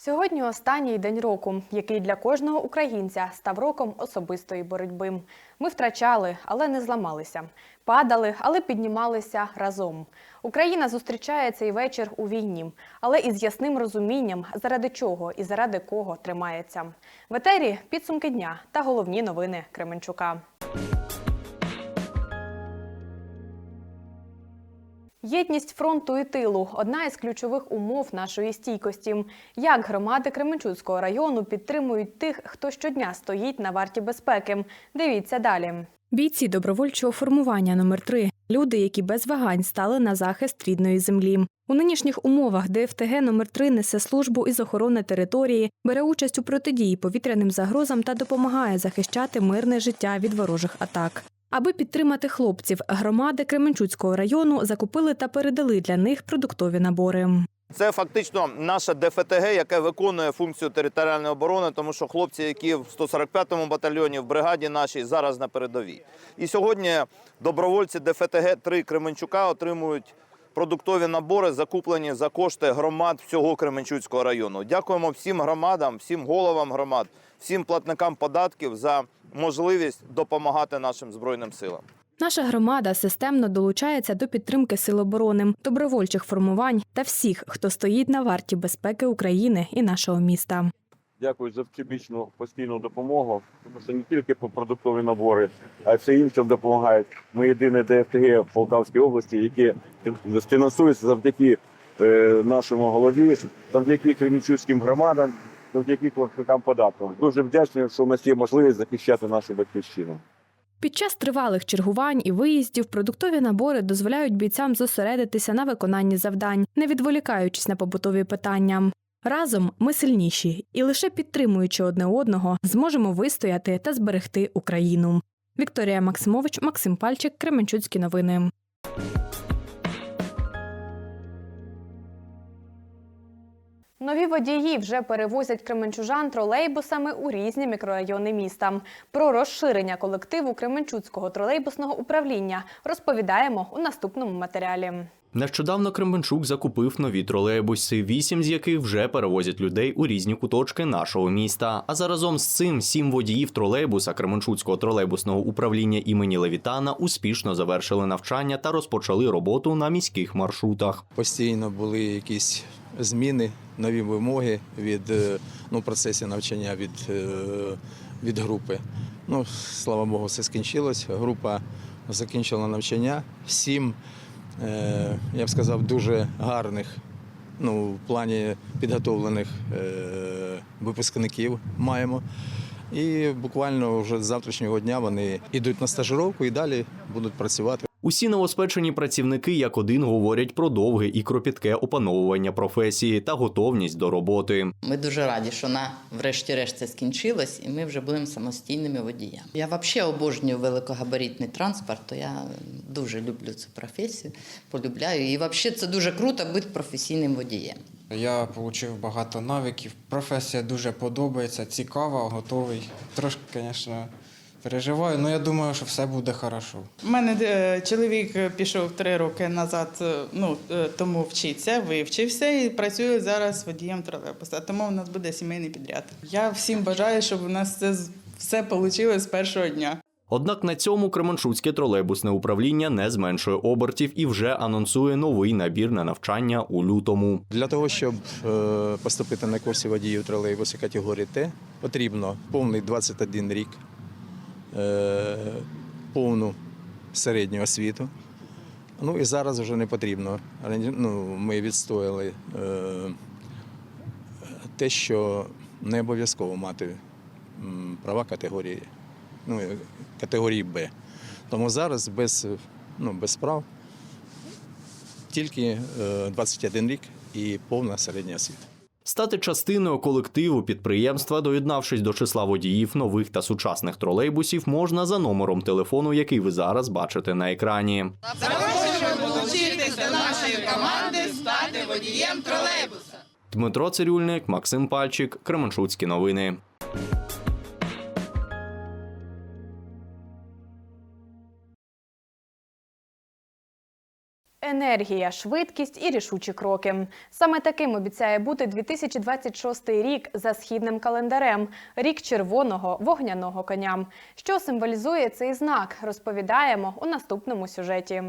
Сьогодні останній день року, який для кожного українця став роком особистої боротьби. Ми втрачали, але не зламалися. Падали, але піднімалися разом. Україна зустрічає цей вечір у війні, але із ясним розумінням, заради чого і заради кого тримається. В етері підсумки дня та головні новини Кременчука. Єдність фронту і тилу одна із ключових умов нашої стійкості. Як громади Кременчуцького району підтримують тих, хто щодня стоїть на варті безпеки. Дивіться далі. Бійці добровольчого формування номер 3 люди, які без вагань стали на захист рідної землі. У нинішніх умовах ДФТГ номер 3 несе службу із охорони території, бере участь у протидії повітряним загрозам та допомагає захищати мирне життя від ворожих атак. Аби підтримати хлопців, громади Кременчуцького району закупили та передали для них продуктові набори. Це фактично наше ДФТГ, яке виконує функцію територіальної оборони, тому що хлопці, які в 145-му батальйоні в бригаді нашій зараз на передовій. І сьогодні добровольці ДФТГ 3 Кременчука отримують продуктові набори, закуплені за кошти громад всього Кременчуцького району. Дякуємо всім громадам, всім головам громад, всім платникам податків за можливість допомагати нашим збройним силам. Наша громада системно долучається до підтримки сил оборони, добровольчих формувань та всіх, хто стоїть на варті безпеки України і нашого міста. Дякую за всебічну постійну допомогу. Тому що не тільки по продуктові набори, а й все інше допомагають. Ми єдине ДФТГ в Полтавській області, яке фінансується завдяки е, нашому голові, завдяки кремінчуцьким громадам, завдяки платникам податків. Дуже вдячний, що у нас є можливість захищати нашу батьківщину. Під час тривалих чергувань і виїздів продуктові набори дозволяють бійцям зосередитися на виконанні завдань, не відволікаючись на побутові питання. Разом ми сильніші і лише підтримуючи одне одного, зможемо вистояти та зберегти Україну. Вікторія Максимович, Максим Пальчик, Кременчуцькі новини. Нові водії вже перевозять кременчужан тролейбусами у різні мікрорайони міста. Про розширення колективу Кременчуцького тролейбусного управління розповідаємо у наступному матеріалі. Нещодавно Кременчук закупив нові тролейбуси, вісім з яких вже перевозять людей у різні куточки нашого міста. А заразом з цим сім водіїв тролейбуса Кременчуцького тролейбусного управління імені Левітана успішно завершили навчання та розпочали роботу на міських маршрутах. Постійно були якісь зміни, нові вимоги від е, ну, процесі навчання від, е, від групи. Ну, слава Богу, все скінчилось. Група закінчила навчання. Сім, е, я б сказав, дуже гарних, ну, в плані підготовлених випускників маємо. І буквально вже з завтрашнього дня вони йдуть на стажировку і далі будуть працювати. Усі новоспечені працівники як один говорять про довге і кропітке опановування професії та готовність до роботи. Ми дуже раді, що на врешті-решт це скінчилось, і ми вже будемо самостійними водіями. Я взагалі обожнюю великогабаритний транспорт, то я дуже люблю цю професію, полюбляю. І взагалі це дуже круто бути професійним водієм. Я отримав багато навиків. Професія дуже подобається, цікава, готовий. Трошки, звісно, переживаю, але я думаю, що все буде хорошо. У мене е, чоловік пішов три роки назад, е, ну е, тому вчиться, вивчився і працює зараз водієм тролейбуса. Тому у нас буде сімейний підряд. Я всім бажаю, щоб у нас це все вийшло з першого дня. Однак на цьому Кременчуцьке тролейбусне управління не зменшує обертів і вже анонсує новий набір на навчання у лютому. Для того, щоб е, поступити на курси водіїв тролейбусу категорії Т, потрібно повний 21 рік, повну середню освіту. Ну і зараз вже не потрібно. Ну, ми відстояли е, те, що не обов'язково мати права категорії, ну, е, категорії Б. Тому зараз без, е, ну, без прав тільки е, 21 рік і повна середня освіта. Стати частиною колективу підприємства, доєднавшись до числа водіїв нових та сучасних тролейбусів, можна за номером телефону, який ви зараз бачите на екрані. Стати водієм тролейбуса. Дмитро Цирюльник, Максим Пальчик, Кременчуцькі новини. Енергія, швидкість і рішучі кроки. Саме таким обіцяє бути 2026 рік за східним календарем рік червоного вогняного коня. Що символізує цей знак, розповідаємо у наступному сюжеті.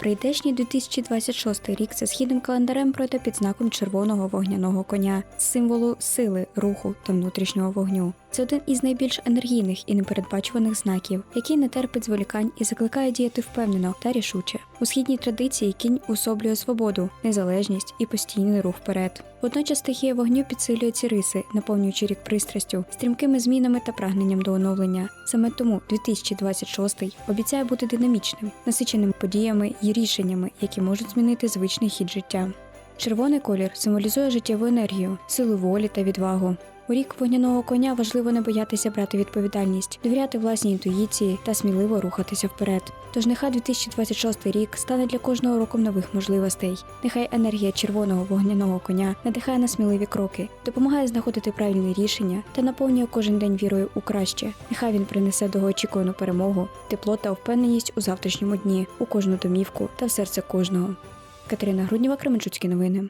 Прийдешній 2026 рік за східним календарем пройде під знаком червоного вогняного коня, символу сили, руху та внутрішнього вогню. Це один із найбільш енергійних і непередбачуваних знаків, який не терпить зволікань і закликає діяти впевнено та рішуче. У східній традиції кінь особлює свободу, незалежність і постійний рух вперед. Водночас стихія вогню підсилює ці риси, наповнюючи рік пристрастю, стрімкими змінами та прагненням до оновлення. Саме тому 2026 обіцяє бути динамічним, насиченим подіями і рішеннями, які можуть змінити звичний хід життя. Червоний колір символізує життєву енергію, силу волі та відвагу. У рік вогняного коня важливо не боятися брати відповідальність, довіряти власній інтуїції та сміливо рухатися вперед. Тож нехай 2026 рік стане для кожного роком нових можливостей. Нехай енергія червоного вогняного коня надихає на сміливі кроки, допомагає знаходити правильні рішення та наповнює кожен день вірою у краще. Нехай він принесе довгоочікувану перемогу, тепло та впевненість у завтрашньому дні, у кожну домівку та в серце кожного. Катерина Грудніва, Кременчуцькі новини.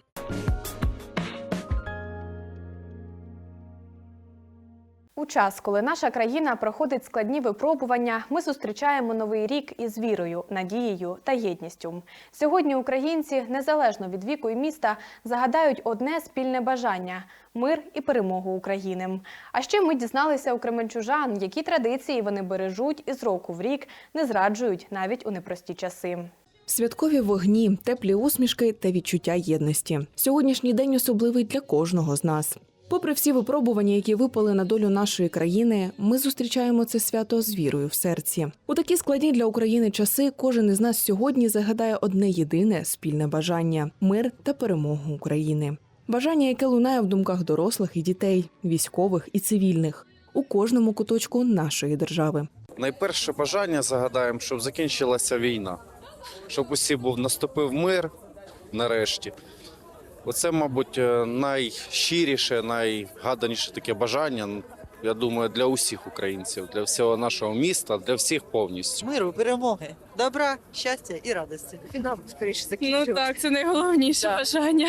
Час, коли наша країна проходить складні випробування, ми зустрічаємо новий рік із вірою, надією та єдністю. Сьогодні українці, незалежно від віку і міста, загадають одне спільне бажання мир і перемогу України. А ще ми дізналися у кременчужан, які традиції вони бережуть і з року в рік не зраджують навіть у непрості часи. Святкові вогні, теплі усмішки та відчуття єдності. Сьогоднішній день особливий для кожного з нас. Попри всі випробування, які випали на долю нашої країни, ми зустрічаємо це свято з вірою в серці. У такі складні для України часи кожен із нас сьогодні загадає одне єдине спільне бажання мир та перемогу України. Бажання, яке лунає в думках дорослих і дітей, військових і цивільних у кожному куточку нашої держави. Найперше бажання загадаємо, щоб закінчилася війна, щоб усі був наступив мир нарешті. Оце, мабуть, е, найщиріше, найгаданіше таке бажання. Я думаю, для усіх українців, для всього нашого міста, для всіх повністю. миру, перемоги, добра, щастя і радості. Війна скоріше Ну так, це найголовніше Так. бажання.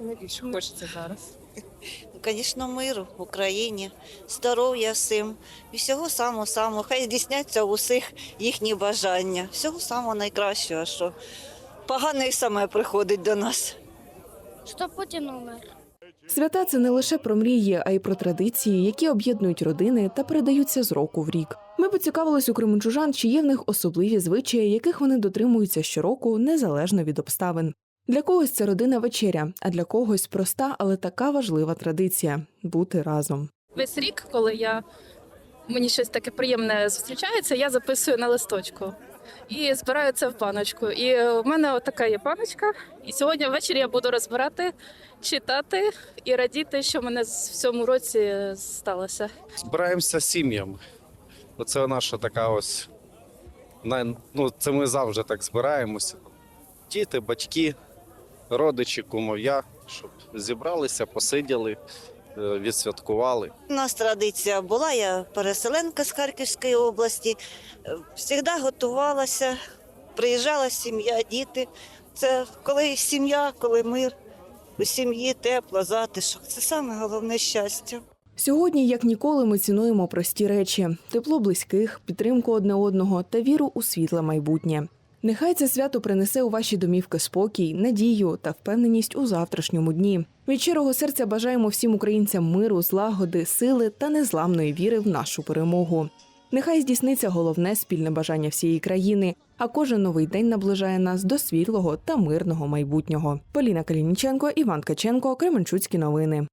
найбільше хочеться зараз. Звісно, миру в Україні, здоров'я всім і всього самого самого. Хай здійсняться усіх їхні бажання. Всього самого найкращого, що погане і саме приходить до нас. Що Путін умер? Свята це не лише про мрії, а й про традиції, які об'єднують родини та передаються з року в рік. Ми поцікавились у кременчужан, чи є в них особливі звичаї, яких вони дотримуються щороку, незалежно від обставин. Для когось це родина вечеря, а для когось проста, але така важлива традиція бути разом. Весь рік, коли я мені щось таке приємне зустрічається, я записую на листочку і збираю це в паночку. І у мене така є паночка. І сьогодні ввечері я буду розбирати, читати і радіти, що в мене в цьому році сталося. Збираємося сім'ями. Оце наша така ось. Ну, це ми завжди так збираємося. Діти, батьки, родичі, кумов'я, щоб зібралися, посиділи, відсвяткували. У нас традиція була, я переселенка з Харківської області. Завжди готувалася, приїжджала сім'я, діти. Це коли сім'я, коли мир, у сім'ї тепло, затишок. Це саме головне щастя. Сьогодні, як ніколи, ми цінуємо прості речі: тепло близьких, підтримку одне одного та віру у світле майбутнє. Нехай це свято принесе у ваші домівки спокій, надію та впевненість у завтрашньому дні. Від щирого серця бажаємо всім українцям миру, злагоди, сили та незламної віри в нашу перемогу. Нехай здійсниться головне спільне бажання всієї країни, а кожен новий день наближає нас до світлого та мирного майбутнього. Поліна Калініченко, Іван Ткаченко, Кременчуцькі новини.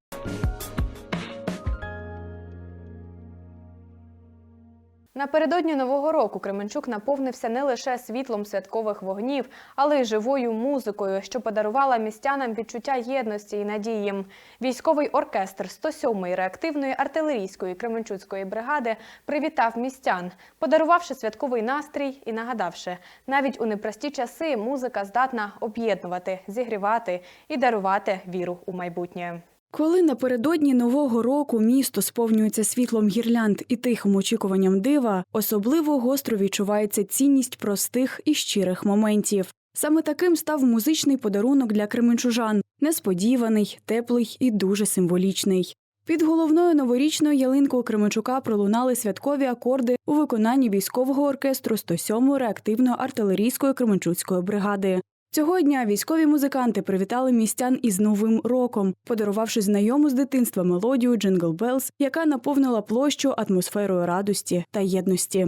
Напередодні нового року Кременчук наповнився не лише світлом святкових вогнів, але й живою музикою, що подарувала містянам відчуття єдності і надії. Військовий оркестр 107-ї реактивної артилерійської Кременчуцької бригади привітав містян, подарувавши святковий настрій і нагадавши, навіть у непрості часи музика здатна об'єднувати, зігрівати і дарувати віру у майбутнє. Коли напередодні нового року місто сповнюється світлом гірлянд і тихим очікуванням дива, особливо гостро відчувається цінність простих і щирих моментів. Саме таким став музичний подарунок для кременчужан. Несподіваний, теплий і дуже символічний. Під головною новорічною ялинкою Кременчука пролунали святкові акорди у виконанні військового оркестру 107-ї реактивної артилерійської Кременчуцької бригади. Цього дня військові музиканти привітали містян із Новим роком, подарувавши знайому з дитинства мелодію «Джингл Белls», яка наповнила площу атмосферою радості та єдності.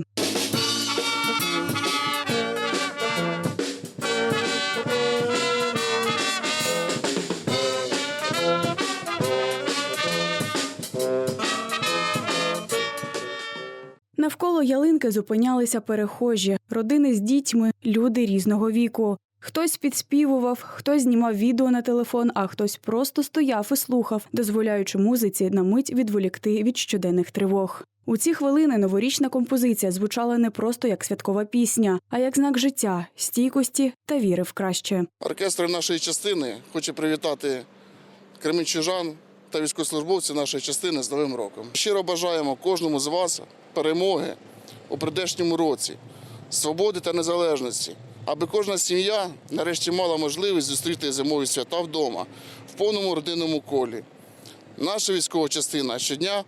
Навколо ялинки зупинялися перехожі, родини з дітьми, люди різного віку. Хтось підспівував, хтось знімав відео на телефон, а хтось просто стояв і слухав, дозволяючи музиці на мить відволікти від щоденних тривог. У ці хвилини новорічна композиція звучала не просто як святкова пісня, а як знак життя, стійкості та віри в краще. Оркестр нашої частини хоче привітати кременчужан та військовослужбовців нашої частини з Новим роком. Щиро бажаємо кожному з вас перемоги у прийдешньому році, свободи та незалежності, аби кожна сім'я нарешті мала можливість зустріти зимові свята вдома в повному родинному колі. Наша військова частина щодня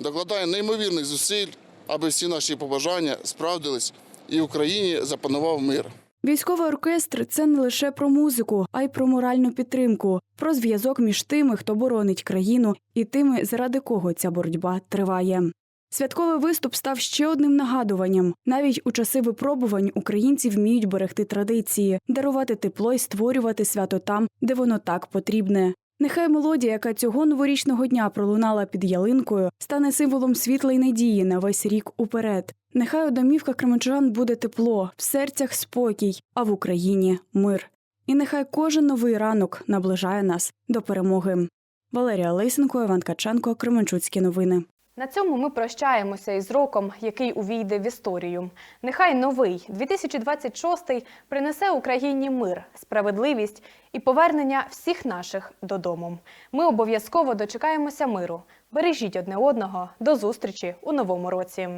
докладає неймовірних зусиль, аби всі наші побажання справдились і в Україні запанував мир. Військовий оркестр це не лише про музику, а й про моральну підтримку, про зв'язок між тими, хто боронить країну, і тими, заради кого ця боротьба триває. Святковий виступ став ще одним нагадуванням. Навіть у часи випробувань українці вміють берегти традиції, дарувати тепло і створювати свято там, де воно так потрібне. Нехай мелодія, яка цього новорічного дня пролунала під ялинкою, стане символом світла й надії на весь рік уперед. Нехай у домівках кременчужан буде тепло, в серцях спокій, а в Україні мир. І нехай кожен новий ранок наближає нас до перемоги. Валерія Лисенко, Іван Каченко, Кременчуцькі новини. На цьому ми прощаємося із роком, який увійде в історію. Нехай новий 2026 принесе Україні мир, справедливість і повернення всіх наших додому. Ми обов'язково дочекаємося миру. Бережіть одне одного. До зустрічі у новому році.